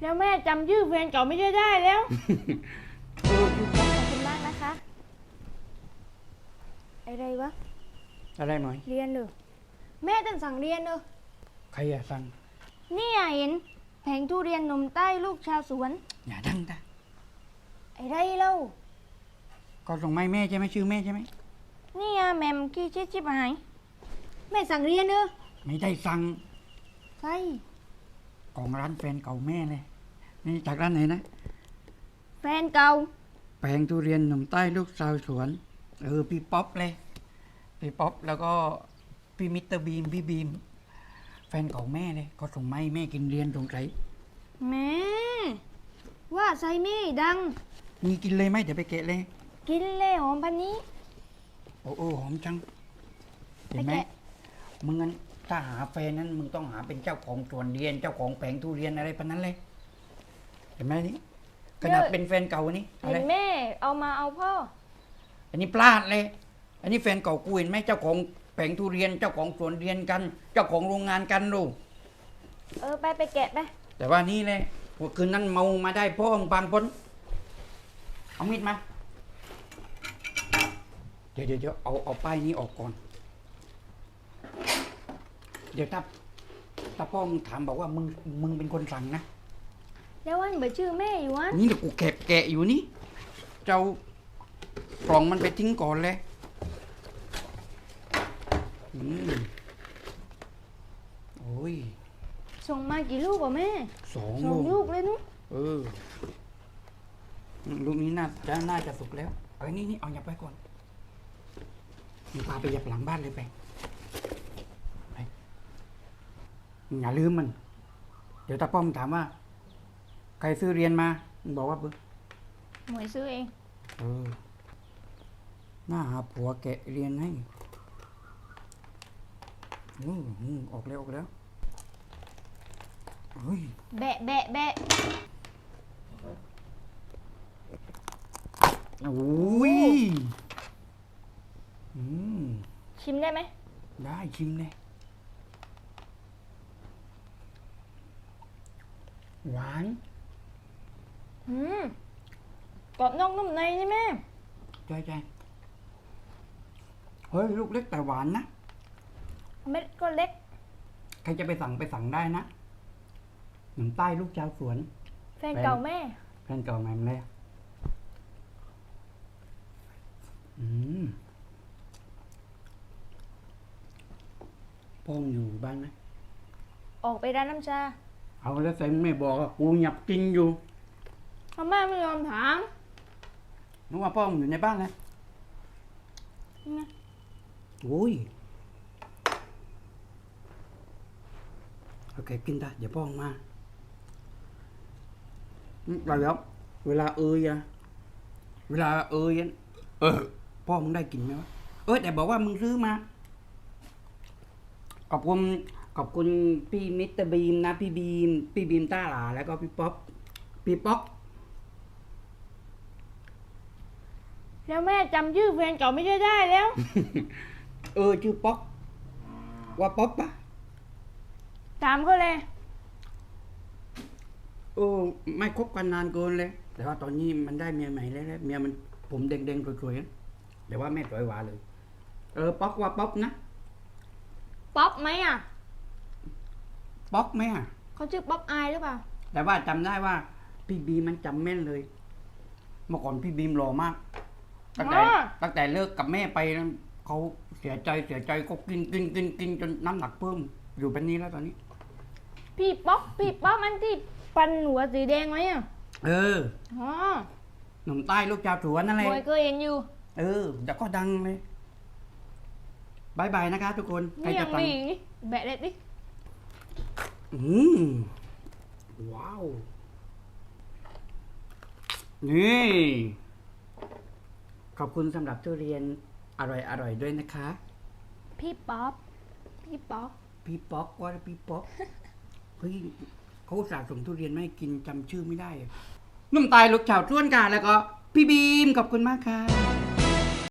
แล้วแม่จำชื่อแฟนเก่าไม่ได้ได้แล้วเออชื่อป๊อกขอบคุณมากนะคะ อะไรวะ อะไรหน่อยเรียนเลยแม่ต้องสั่งเรียนเลยใครอะสั่งเนี่ยเห็น แผงทุเรียนนมใต้ลูกชาวสวน อย่าดังจ้ะอะไรเล่าก็ส่งไม้แม่ใช่ไหมชื่อแม่ใช่ไหมเนี่ยแมมขี้ชิดชิบหาย แม่สั่งเรียนเนอะไม่ได้สั่งใช่ ของร้านแฟนเก่าแม่เลย นี่จากร้านไหนนะ แฟนเก่าแปลงทุเรียนหนุ่มใต้ลูกสาวสวน เออพี่ป๊อปเลย พี่ป๊อปแล้วก็พี่มิสเตอร์บีมพี่บีม แฟนเก่าแม่เลยก็ส่งไมาให้แม่กินเรียนสงสัยแม่ว่าใส่แม่ดังมีกินเลยไหมเดี๋ยวไปเกะเลย กินเลยหอมพันนี้ โอ้โอ้หอมจัง เห็นไหมไปแกะ มึงงั้น ถ้าหาแฟนนั้นมึงต้องหาเป็นเจ้าของสวนเรียน เจ้าของแผงทุเรียนอะไรปนนั้นเลย เห็นไหมนี่ขนาดเป็นแฟนเก่านี่อะเห็ไรนแม่เอามาเอาพ่อ อันนี้พลาดเลย อันนี้แฟนเก่ากูเห็นไหมเจ้าของแผงทุเรียน เจ้าของสวนเรียนกัน เจ้าของโรงงานกันลูก เออไปไปแกะไปแต่ว่านี่เลยว่าคืนนั้นเมามาได้พ่อมึงปานพ้นเอามีดมา เดี๋ยวเดี๋ยวเดี๋ยวเอาเอาป้ายนี้ออกก่อน เดี๋ยวถ้าถ้าพ่อมึงถามบอกว่ามึงมึงเป็นคนสั่งนะแล้ววันเบอชื่อแม่อยู่วันนี่เดี๋ยวกูแกะแกะอยู่นี่ เจ้ากล่องมันไปทิ้งก่อนเลยอืมโอ้ยส่งมากี่ลูกวะแม่สองสองลูลูกกเลยนุ๊เออลูกนี้น่าจะน่าจะสุกแล้ว เอ้ยนี่นี่เอาหยับไปก่อนมึงพาไปหยับหลังบ้านเลยไปไป อย่าลืมมัน เดี๋ยวตาป้อมถามว่า ใครซื้อเรียนมามึงบอกว่าปึ๊บหมวยซื้อเอง เออหน้าหาผัวแกะเรียนให้อืมอืมออกแล้วออกแล้วเฮ้ย แบะแบะแบะโอ้ย อืม ชิมได้ไหม ได้ชิมเลย หวานอืมกรอบนอกนุ่มในใช่ไหมใช่ใช่เฮ้ยลูกเล็กแต่หวานนะ เม็ดก็เล็ก ใครจะไปสั่งไปสั่งได้นะหนุ่มใต้ลูกชาวสวน แฟนเก่าแม่ แฟนเก่าใหม่มาเลยอืมพ่อมึงอยู่บ้านไหมออกไปร้านน้ำชา เอาแล้วใส่มึงไม่บอกอะกูหยับกินอยู่พ่อแม่ไม่ยอมถามนึกว่าพ่อมึงอยู่ในบ้านแล้วนี่ไงโอ้ยโอเคกินได้เดี๋ยวพ่อมาอืมเราแล้วเวลาเอยอะเวลาเอยอะเออพ่อมึงได้กินไหมวะเออแต่บอกว่ามึงซื้อมาขอบคุณ ขอบคุณพี่มิสเตอร์บีมนะพี่บีมพี่บีมต้าหลาแล้วก็พี่ป๊อปพี่ป๊อกแล้วแม่จำชื่อแฟนเก่าไม่ได้ได้แล้ว เออชื่อป๊อก ว่าป๊อปปะถามเขาเลยเออไม่คบกันนานเกินเลย แต่ว่าตอนนี้มันได้เมียใหม่แล้วเมียมันผมแดงๆสวยๆนะแต่ว่าไม่สวยหวานเลย เออป๊อกว่าป๊อกนะ ป๊อปไหมอะ ป๊อกไหมอะเขาชื่อป๊อปอายหรือเปล่า แต่ว่าจำได้ว่า พี่บีมมันจำแม่นเลย เมื่อก่อนพี่บีมหล่อมาก ตั้งแต่อ๋อ ตั้งแต่เลิกกับแม่ไปนะเขาเสียใจเสียใจก็กินกินกินกินจนน้ำหนักเพิ่ม อยู่แบบนี้แล้วตอนนี้ พี่ป๊อกพี่ป๊อกมันที่ปันหัวสีแดงไหมอะเอออ๋อหนุ่มใต้ลูกชาวสวนนั่นแหละ บอยเคยเห็นอยู่เออเดี๋ยวก็ดังเลยบายบายนะคะทุกคน ใครนี่ยัจะงฟัง มีอีกนี่แบะเด็ดดิ อืมว้าว นี่ ขอบคุณสำหรับทุเรียนอร่อยอร่อยด้วยนะคะ พี่ป๊อป พี่ป๊อกพี่ป๊อกว่าพี่ป๊อกเฮ้ยเขาอุตสาห์ส่งทุเรียนมาให้กินจำชื่อไม่ได้อะนุ่มตายลูกชาวท้วนกาแล้วก็ พี่บีมขอบคุณมากค่ะ